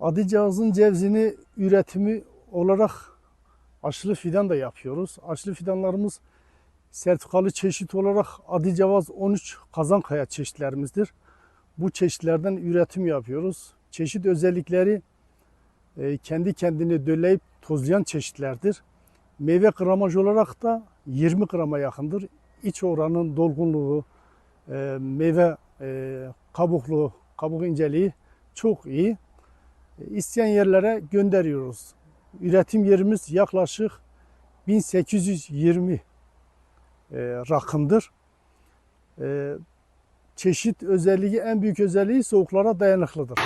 Adıcağız'ın cevzini üretimi olarak aşılı fidan da yapıyoruz. Aşılı fidanlarımız sertifikalı çeşit olarak Adıcavaz 13 Kazankaya çeşitlerimizdir. Bu çeşitlerden üretim yapıyoruz. Çeşit özellikleri e, kendi kendini dölleyip tozlayan çeşitlerdir. Meyve gramaj olarak da 20 grama yakındır. İç oranın dolgunluğu, e, meyve e, kabukluğu, kabuk inceliği çok iyi. E, İsteyen yerlere gönderiyoruz. Üretim yerimiz yaklaşık 1820 e, rakımdır. E, çeşit özelliği, en büyük özelliği soğuklara dayanıklıdır.